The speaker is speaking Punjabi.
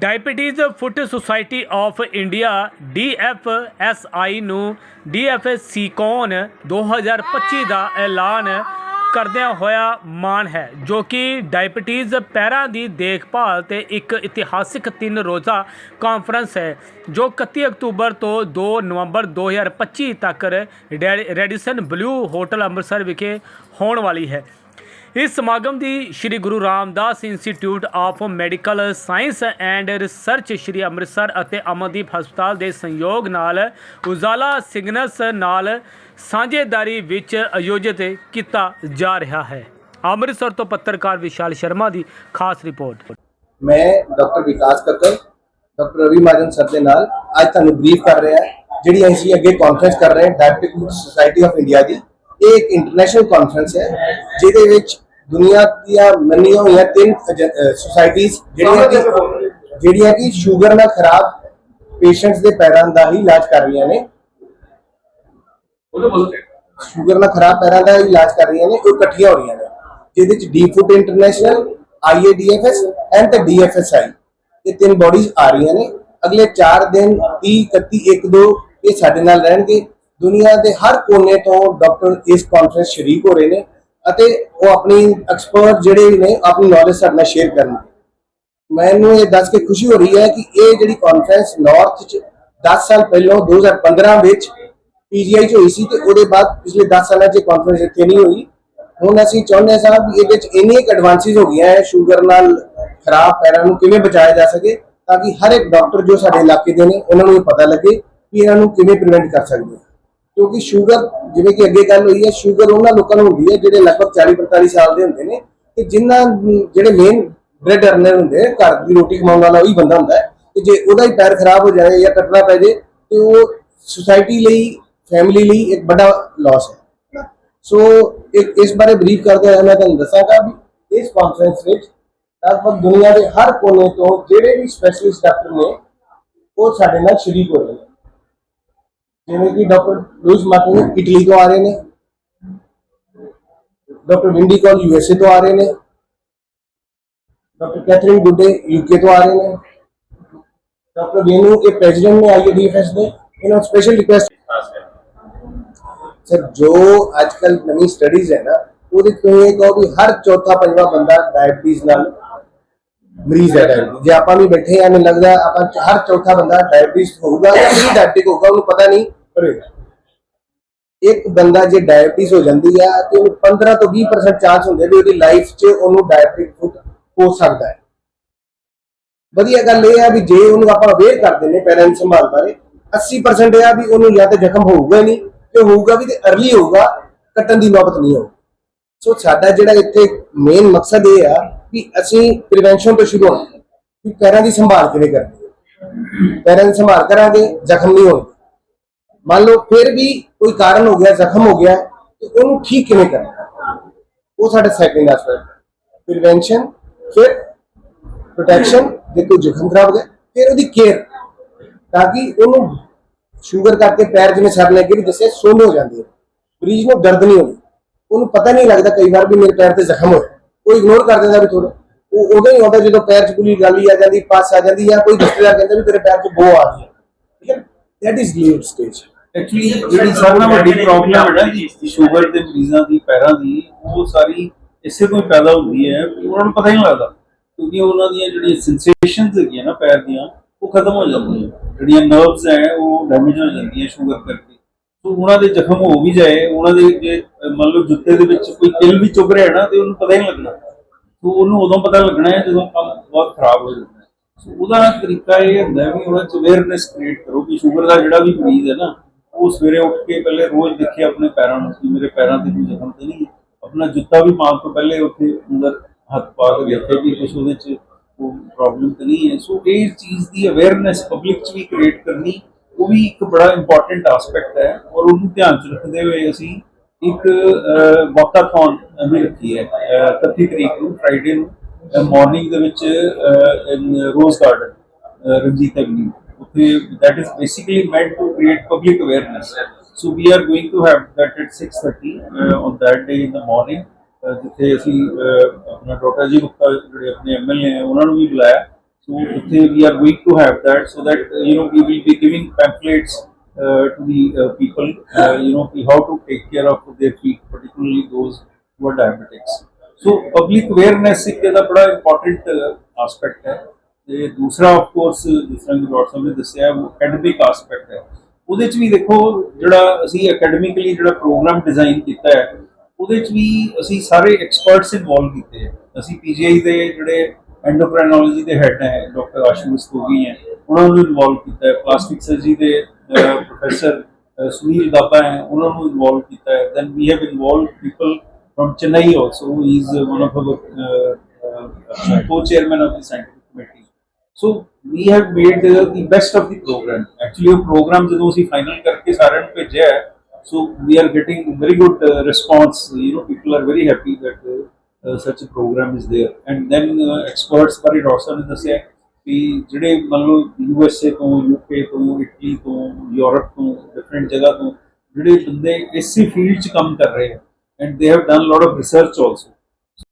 Diabetes foot society of India DFSI ਨੂੰ DFCON 2025 ਦਾ ਐਲਾਨ ਕਰਦਿਆਂ ਹੋਇਆ ਮਾਣ ਹੈ, ਜੋ ਕਿ ਡਾਇਬਟੀਜ਼ ਪੈਰਾਂ ਦੀ ਦੇਖਭਾਲ ਤੇ ਇੱਕ ਇਤਿਹਾਸਿਕ ਤਿੰਨ ਰੋਜ਼ਾ ਕਾਨਫਰੰਸ ਹੈ, ਜੋ 31 ਅਕਤੂਬਰ ਤੋਂ 2 ਨਵੰਬਰ 2025 ਤੱਕ ਰੈ- ਰੈਡੀਸਨ ਬਲੂ ਹੋਟਲ ਅੰਮ੍ਰਿਤਸਰ ਵਿਖੇ ਹੋਣ ਵਾਲੀ ਹੈ। ਇਸ ਸਮਾਗਮ ਦੀ Shri Guru Ramdas institute of medical science and research Shri Amritsar ਅਤੇ ਅਮਨਦੀਪ ਹਸਪਤਾਲ ਦੇ ਸੰਯੋਗ ਨਾਲ ਉਜਾਲਾ ਸਿਗਨਸ ਨਾਲ ਸਾਂਝੇਦਾਰੀ ਵਿੱਚ ਆਯੋਜਿਤ ਕੀਤਾ ਜਾ ਰਿਹਾ ਹੈ। ਅੰਮ੍ਰਿਤਸਰ ਤੋਂ ਪੱਤਰਕਾਰ ਵਿਸ਼ਾਲ ਸ਼ਰਮਾ ਦੀ ਖਾਸ ਰਿਪੋਰਟ। ਮੈਂ doctor Vikas Kakkar, doctor Ravi Majan sir ਦੇ ਨਾਲ ਅੱਜ ਤੁਹਾਨੂੰ ਬਰੀਫ ਕਰ ਰਿਹਾ ਜਿਹੜੀ ਅਸੀਂ ਅੱਗੇ ਕਾਨਫਰੰਸ ਕਰ ਰਹੇ ਹਾਂ ਡਾਇਬਟਿਕ ਸੁਸਾਇਟੀ ਆਫ ਇੰਡੀਆ ਦੀ। ਇਹ ਇੱਕ ਇੰਟਰਨੈਸ਼ਨਲ ਕਾਨਫਰੰਸ ਹੈ, ਜਿਹਦੇ ਵਿੱਚ ਦੁਨੀਆ ਦੀਆਂ ਮੰਨੀਆਂ ਹੋਈਆਂ ਤਿੰਨ ਸੁਸਾਇਟੀਆਂ ਜਿਹੜੀਆਂ ਕਿ ਜਿਹੜੀਆਂ ਕਿ ਸ਼ੂਗਰ ਨਾਲ ਖਰਾਬ ਪੇਸ਼ੈਂਟਸ ਦੇ ਪੈਰਾਂ ਦਾ ਹੀ ਇਲਾਜ ਕਰ ਰਹੀਆਂ ਨੇ। ਸ਼ੂਗਰ ਨਾਲ ਖਰਾਬ ਪੈਰਾਂ ਦਾ ਇਲਾਜ ਕਰ ਰਹੀਆਂ ਨੇ ਉਹ ਇਕੱਠੀਆਂ ਹੋ ਰਹੀਆਂ ਨੇ। ਜਿਹਦੇ ਚ D foot international IADFS and ਤੇ ਡੀਐਫਐਸਆਈ ਇਹ ਤਿੰਨ ਬਾਡੀਜ਼ ਆ ਰਹੀਆਂ ਨੇ। ਅਗਲੇ 4 ਦਿਨ 30 31 1 2 ਇਹ ਸਾਡੇ ਨਾਲ ਰਹਿਣਗੇ। ਦੁਨੀਆ ਦੇ ਹਰ ਕੋਨੇ ਤੋਂ ਡਾਕਟਰ ਇਸ ਕਾਨਫਰੰਸ ਸ਼ਰੀਕ ਹੋ ਰਹੇ ਨੇ। ਅਤੇ ਉਹ ਆਪਣੀ ਐਕਸਪਰਟ ਜਿਹੜੇ ਨੇ, ਆਪਣੀ ਨੌਲੇਜ ਸਾਡੇ ਨਾਲ ਸ਼ੇਅਰ ਕਰਨਗੇ ਮੈਨੂੰ ਇਹ ਦੱਸ ਕੇ ਖੁਸ਼ੀ ਹੋ ਰਹੀ ਹੈ ਕਿ ਇਹ ਜਿਹੜੀ ਕਾਨਫਰੰਸ ਨਾਰਥ ਚ 10 ਸਾਲ ਪਹਿਲਾਂ 2015 ਵਿੱਚ ਪੀਜੀਆਈ ਚ ਹੋਈ ਸੀ ਤੇ ਉਹਦੇ ਬਾਅਦ ਪਿਛਲੇ 10 ਸਾਲਾਂ ਚ ਕਾਨਫਰੰਸ ਇੱਥੇ ਨਹੀਂ ਹੋਈ। ਹੁਣ ਅਸੀਂ ਚਾਹੁੰਦੇ ਹਾਂ ਸਾਹਿਬ ਵੀ ਇਹਦੇ ਚ ਇੰਨੀਆਂ ਐਡਵਾਂਸਿਸ ਹੋ ਗਈਆਂ ਹੈ ਸ਼ੂਗਰ ਨਾਲ ਖਰਾਬ ਪੈਰਾਂ ਨੂੰ ਕਿਵੇਂ ਬਚਾਇਆ ਜਾ ਸਕੇ ਤਾਂ ਕਿ ਹਰ ਇੱਕ ਡਾਕਟਰ ਜੋ ਸਾਡੇ ਇਲਾਕੇ ਦੇ ਨੇ, ਉਹਨਾਂ ਨੂੰ ਇਹ ਪਤਾ ਲੱਗੇ ਕਿ ਇਹਨਾਂ ਨੂੰ ਕਿਵੇਂ ਪ੍ਰੀਵੈਂਟ ਕਰ ਸਕਦੇ ਹਾਂ। ਕਿਉਂਕਿ ਸ਼ੂਗਰ ਜਿਵੇਂ ਕਿ ਅੱਗੇ ਗੱਲ ਹੋਈ ਹੈ ਸ਼ੂਗਰ ਉਹਨਾਂ ਲੋਕਾਂ ਨੂੰ ਹੁੰਦੀ ਹੈ ਜਿਹੜੇ ਲਗਭਗ 40 45 ਸਾਲ ਦੇ ਹੁੰਦੇ ਨੇ ਕਿ ਜਿਨ੍ਹਾਂ ਜਿਹੜੇ ਮੇਨ ਬ੍ਰੈਡ ਅਰਨਰ ਹੁੰਦੇ ਆ, ਘਰ ਦੀ ਰੋਟੀ ਕਮਾਉਣ ਵਾਲਾ ਉਹੀ ਬੰਦਾ ਹੁੰਦਾ ਹੈ। ਕਿ ਜੇ ਉਹਦਾ ਹੀ ਪੈਰ ਖਰਾਬ ਹੋ ਜਾਏ ਜਾਂ ਕੱਟਣਾ ਪੈ ਜੇ ਤੇ ਉਹ ਸੁਸਾਇਟੀ ਲਈ ਫੈਮਿਲੀ ਲਈ ਇੱਕ ਵੱਡਾ ਲਾਸ ਹੈ। ਸੋ ਇੱਕ ਇਸ ਬਾਰੇ ਬਰੀਫ ਕਰਦੇ ਹੋਏ ਮੈਂ ਤੁਹਾਨੂੰ ਦੱਸਾਂਗਾ ਵੀ ਇਸ ਕਾਨਫਰੰਸ ਵਿੱਚ ਲਗਭਗ ਦੁਨੀਆ ਦੇ ਹਰ ਕੋਨੇ ਤੋਂ ਜਿਹੜੇ ਵੀ ਸਪੈਸ਼ਲਿਸਟ ਡਾਕਟਰ ਨੇ ਉਹ ਸਾਡੇ ਨਾਲ ਸ਼ਰੀਕ ਹੋ ਰਹੇ ਨੇ। ਜਿਵੇਂ ਕਿ ਡਾਕਟਰ ਲੂਇਸ ਮਾਰਟਿਨ ਇਟਲੀ ਤੋਂ ਆ ਰਹੇ ਨੇ ਡਾਕਟਰ ਵਿੰਡੀ ਕੌਲ ਯੂਐਸਏ ਤੋਂ ਆ ਰਹੇ ਨੇ ਡਾਕਟਰ ਕੈਥਰੀਨ ਗੁੱਡੇ ਯੂਕੇ ਤੋਂ ਆ ਰਹੇ ਨੇ ਡਾਕਟਰ ਵੇਨੂ ਇਹ ਪ੍ਰੈਜ਼ੀਡੈਂਟ ਨੇ ਆਈਡੀਐਫਐਸ ਦੇ ਇਹਨਾਂ ਨੂੰ ਸਪੈਸ਼ਲ ਰਿਕੁਐਸਟ ਸਰ ਜੋ ਅੱਜਕੱਲ ਨਵੀਂ ਸਟੱਡੀਜ਼ ਹੈ ਨਾ ਉਹਦੇ ਤੋਂ ਇਹ ਕਹੋ ਵੀ ਹਰ ਚੌਥਾ ਪੰਜਵਾਂ ਬੰਦਾ ਡਾਇਬੀਟੀਜ਼ ਨਾਲ ਮਰੀਜ਼ ਹੈ diabetes। ਜੇ ਆਪਾਂ ਵੀ ਬੈਠੇ ਆ ਮੈਨੂੰ ਲੱਗਦਾ ਆਪਾਂ ਚ- ਹਰ ਚੌਥਾ ਬੰਦਾ ਡਾਇਬੀਟੀਜ਼ ਹੋਊਗਾ ਜਾਂ ਪ੍ਰੀ ਡਾਇਬਟਿਕ ਹੋਊਗਾ ਉਹਨੂੰ ਪਤਾ ਨਹੀਂ ਪਰ ਇੱਕ ਬੰਦਾ ਜੇ ਡਾਇਬੀਟੀਜ਼ ਹੋ ਜਾਂਦੀ ਹੈ ਤੇ ਉਹਨੂੰ 15 ਤੋਂ 20% ਚਾਂਸ ਹੁੰਦੇ ਵੀ ਉਹਦੀ ਲਾਈਫ 'ਚ ਉਹਨੂੰ ਡਾਇਬਟਿਕ ਫੁੱਟ ਹੋ ਸਕਦਾ ਹੈ। ਵਧੀਆ ਗੱਲ ਇਹ ਹੈ ਵੀ ਜੇ ਉਹਨੂੰ ਆਪਾਂ ਅਵੇਅਰ ਕਰਦੇ ਨੇ ਪੈਰੈਂਟ ਸੰਭਾਲ ਬਾਰੇ 80% ਇਹ ਆ ਵੀ ਉਹਨੂੰ ਜਾਂ ਤਾਂ ਜ਼ਖਮ ਹੋਊਗਾ ਹੀ ਨਹੀਂ ਤੇ ਹੋਊਗਾ ਵੀ ਤੇ ਅਰਲੀ ਹੋਊਗਾ, ਕੱਟਣ ਦੀ ਨੌਬਤ ਨਹੀਂ ਆਊਗੀ ਸੋ ਸਾਡਾ ਜਿਹੜਾ ਇੱਥੇ ਮੇਨ ਮਕਸਦ ਇਹ ਆ ਵੀ ਅਸੀਂ ਪ੍ਰੀਵੈਂਸ਼ਨ ਤੋਂ ਸ਼ੁਰੂ ਹੋਣਾ ਕਿ ਪੈਰਾਂ ਦੀ ਸੰਭਾਲ ਕਿਵੇਂ ਕਰਦੇ ਪੈਰਾਂ ਦੀ ਸੰਭਾਲ ਕਰਾਂਗੇ, ਜ਼ਖਮ ਨਹੀਂ ਹੋਣਗੇ। ਮੰਨ ਲਓ ਫਿਰ ਵੀ ਕੋਈ ਕਾਰਨ ਹੋ ਗਿਆ, ਜ਼ਖਮ ਹੋ ਗਿਆ, ਤੇ ਉਹਨੂੰ ਠੀਕ ਕਿਵੇਂ ਕਰਨਾ? ਉਹ ਸਾਡਾ ਸੈਕੰਡ ਐਸਪੈਕਟ ਪ੍ਰੀਵੈਂਸ਼ਨ ਫਿਰ ਪ੍ਰੋਟੈਕਸ਼ਨ ਜੇ ਕੋਈ ਜ਼ਖਮ ਖਰਾਬ ਹੋ ਗਿਆ, ਫਿਰ ਉਹਦੀ ਕੇਅਰ ਤਾਂ ਕਿ ਉਹਨੂੰ ਸ਼ੂਗਰ ਕਰਕੇ ਪੈਰ ਜਿਵੇਂ ਸਰ ਲੱਗੇ ਵੀ ਦੱਸੇ ਸੁੰਨ ਹੋ ਜਾਂਦੀ ਹੈ। ਮਰੀਜ਼ ਨੂੰ ਦਰਦ ਨਹੀਂ ਹੁੰਦੀ। ਉਹਨੂੰ ਪਤਾ ਨਹੀਂ ਲੱਗਦਾ ਕਈ ਵਾਰ ਵੀ ਮੇਰੇ ਪੈਰ ਤੇ ਜ਼ਖਮ ਹੋਇਆ। ਉਹ ਇਗਨੋਰ ਕਰ ਦਿੰਦਾ ਵੀ ਥੋੜਾ ਉਹ ਉਦੋਂ ਹੀ ਆਉਂਦਾ ਜਦੋਂ ਪੈਰ 'ਚ ਕੋਈ ਗਾਲੀ ਆ ਜਾਂਦੀ ਪਸ ਆ ਜਾਂਦੀ ਜਾਂ ਕੋਈ ਰਿਸ਼ਤੇਦਾਰ ਕਹਿੰਦਾ ਵੀ ਤੇਰੇ ਪੈਰ 'ਚ ਬੋ ਆ ਗਈ that is late stage actually ਜਿਹੜੀ ਸਭ ਨਾਲੋਂ ਵੱਡੀ ਪ੍ਰੋਬਲਮ ਹੈ ਨਾ ਜੀ ਸ਼ੂਗਰ ਦੇ ਮਰੀਜ਼ਾਂ ਦੀ ਪੈਰਾਂ ਦੀ ਉਹ ਸਾਰੀ ਇਸੇ ਤੋਂ ਹੀ ਪੈਦਾ ਹੁੰਦੀ ਹੈ। ਉਹਨਾਂ ਨੂੰ ਪਤਾ ਹੀ ਨਹੀਂ ਲੱਗਦਾ ਕਿਉਂਕਿ ਉਹਨਾਂ ਦੀਆਂ ਜਿਹੜੀਆਂ ਸੈਂਸੇਸ਼ਨਸ ਹੈਗੀਆਂ ਨਾ ਪੈਰ ਦੀਆਂ ਉਹ ਖਤਮ ਹੋ ਜਾਂਦੀਆਂ। ਜਿਹੜੀਆਂ ਨਰਵਸ ਹੈ ਉਹ ਡੈਮੇਜ ਹੋ ਜਾਂਦੀਆਂ ਸ਼ੂਗਰ ਕਰਕੇ। ਸੋ ਉਹਨਾਂ ਦੇ ਜ਼ਖਮ ਹੋ ਵੀ ਜਾਏ ਉਹਨਾਂ ਦੇ ਜੇ ਮੰਨ ਲਓ ਜੁੱਤੇ ਦੇ ਵਿੱਚ ਕੋਈ ਕਿਲ ਵੀ ਚੁੱਭ ਰਿਹਾ ਨਾ ਤੇ ਉਹਨੂੰ ਪਤਾ ਹੀ ਨਹੀਂ ਲੱਗਣਾ। ਸੋ ਉਹਨੂੰ ਉਦੋਂ ਪਤਾ ਲੱਗਣਾ ਹੈ ਜਦੋਂ ਕੰਮ ਬਹੁਤ ਖਰਾਬ ਹੋ ਜਾਂਦਾ ਹੈ। ਸੋ ਉਹਦਾ ਤਰੀਕਾ ਇਹ ਹੁੰਦਾ ਵੀ ਉਹਨਾਂ ਚ ਅਵੇਅਰਨੈਸ ਕ੍ਰੀਏਟ ਕਰੋ ਕਿ ਸ਼ੂਗਰ ਦਾ ਜਿਹੜਾ ਵੀ ਮਰੀਜ਼ ਹੈ ਨਾ, ਉਹ ਸਵੇਰੇ ਉੱਠ ਕੇ ਪਹਿਲੇ ਰੋਜ਼ ਦੇਖੇ ਆਪਣੇ ਪੈਰਾਂ ਨੂੰ ਕਿ ਮੇਰੇ ਪੈਰਾਂ ਤੇ ਕੋਈ ਜ਼ਖਮ ਤੇ ਨਹੀਂ ਹੈ। ਆਪਣਾ ਜੁੱਤਾ ਵੀ ਪਾਉਣ ਤੋਂ ਪਹਿਲੇ ਉੱਥੇ ਅੰਦਰ ਹੱਥ ਪਾ ਕੇ ਦੇਖੇ ਵੀ ਕੁਝ ਉਹਦੇ ਚ ਉਹ ਪ੍ਰੋਬਲਮ ਤਾਂ ਨਹੀਂ ਹੈ। ਸੋ ਇਹ ਚੀਜ਼ ਦੀ ਅਵੇਅਰਨੈਸ ਪਬਲਿਕ ਚ ਵੀ ਕ੍ਰੀਏਟ ਕਰਨੀ, ਉਹ ਵੀ ਇੱਕ ਬੜਾ ਇੰਪੋਰਟੈਂਟ ਐਸਪੈਕਟ ਹੈ ਔਰ ਉਹਨੂੰ ਧਿਆਨ ਚ ਰੱਖਦੇ ਹੋਏ ਅਸੀਂ ਇੱਕ ਵਾਕਾਥੌਨ ਵੀ ਰੱਖੀ ਹੈ, ਅਹ 31 ਤਰੀਕ ਨੂੰ ਫਰਾਈਡੇ ਨੂੰ। ਮਾਰਨਿੰਗ ਦੇ ਵਿੱਚ ਰੋਜ਼ ਗਾਰਡਨ ਰਣਜੀਤ ਐਵਨਿਊ ਉੱਥੇ that is basically meant to create public awareness so we are going to have that at 6:30 uh, on that day in the morning uh, ਜਿੱਥੇ ਅਸੀਂ uh, ਆਪਣਾ ਡਾਕਟਰ ਜੀ ਗੁਪਤਾ ਜਿਹੜੇ ਆਪਣੇ ਐਮਐਲਏ ਹੈ ਉਹਨਾਂ ਨੂੰ ਵੀ ਬੁਲਾਇਆ ਸੋ ਉੱਥੇ we are going to have that so that uh, you know we will be giving pamphlets uh, to the uh, people uh, you know how to take care of their feet particularly those who are diabetics so public awareness ਇੱਕ ਇਹਦਾ ਬੜਾ ਇੰਪੋਰਟੈਂਟ ਐਸਪੈਕਟ ਹੈ। ਤੇ ਦੂਸਰਾ ਆਫ ਕੋਰਸ ਜਿਸ ਤਰ੍ਹਾਂ ਕਿ ਡਾਕਟਰ ਸਾਹਿਬ ਨੇ ਦੱਸਿਆ, ਉਹ ਅਕੈਡਮਿਕ ਐਸਪੈਕਟ ਹੈ। ਉਹਦੇ ਚ ਵੀ ਦੇਖੋ, ਜਿਹੜਾ ਅਸੀਂ ਅਕੈਡਮਿਕਲੀ ਜਿਹੜਾ ਪ੍ਰੋਗਰਾਮ ਡਿਜ਼ਾਈਨ ਕੀਤਾ ਹੈ, ਉਹਦੇ ਚ ਵੀ ਅਸੀਂ ਸਾਰੇ ਐਕਸਪਰਟਸ ਇਨਵੋਲਵ ਕੀਤੇ ਹੈ। ਅਸੀਂ ਪੀਜੀਆਈ ਦੇ ਜਿਹੜੇ ਐਂਡੋਕ੍ਰਾਈਨੋਲੋਜੀ ਦੇ ਹੈਡ ਹੈ, ਡਾਕਟਰ ਆਸ਼ੂ ਤੋਗੀ ਹੈ, ਉਹਨਾਂ ਨੂੰ ਇਨਵੋਲਵ ਕੀਤਾ ਹੈ। ਪਲਾਸਟਿਕ ਸਰਜਰੀ ਦੇ ਪ੍ਰੋਫੈਸਰ ਸੁਨੀਲ ਦਾਬਾ ਹੈ, ਉਹਨਾਂ ਨੂੰ ਇਨਵੋਲਵ ਕੀਤਾ ਹੈ। Then we have involve people from Chennai also. He is uh, one of our uh, uh, co-chairman of the scientific committee. So we have made uh, the best of the program. Actually, ਉਹ program ਜਦੋਂ ਅਸੀਂ final ਕਰਕੇ ਸਾਰਿਆਂ ਨੂੰ ਭੇਜਿਆ ਹੈ, so we are getting very good uh, response. You know, people are very happy that uh, uh, such a program is there. And then uh, experts ਬਾਰੇ ਡਾਕਟਰ ਸਾਹਿਬ ਨੇ ਦੱਸਿਆ ਕਿ ਜਿਹੜੇ ਮੰਨ ਲਓ ਯੂਐਸਏ ਤੋਂ ਯੂਕੇ ਤੋਂ ਇਟਲੀ ਤੋਂ ਯੂਰਪ ਤੋਂ ਡਿਫਰੈਂਟ ਜਗ੍ਹਾ ਤੋਂ ਜਿਹੜੇ ਬੰਦੇ ਇਸੇ ਫੀਲਡ 'ਚ ਕੰਮ ਕਰ ਰਹੇ ਆ and they have done a lot of research also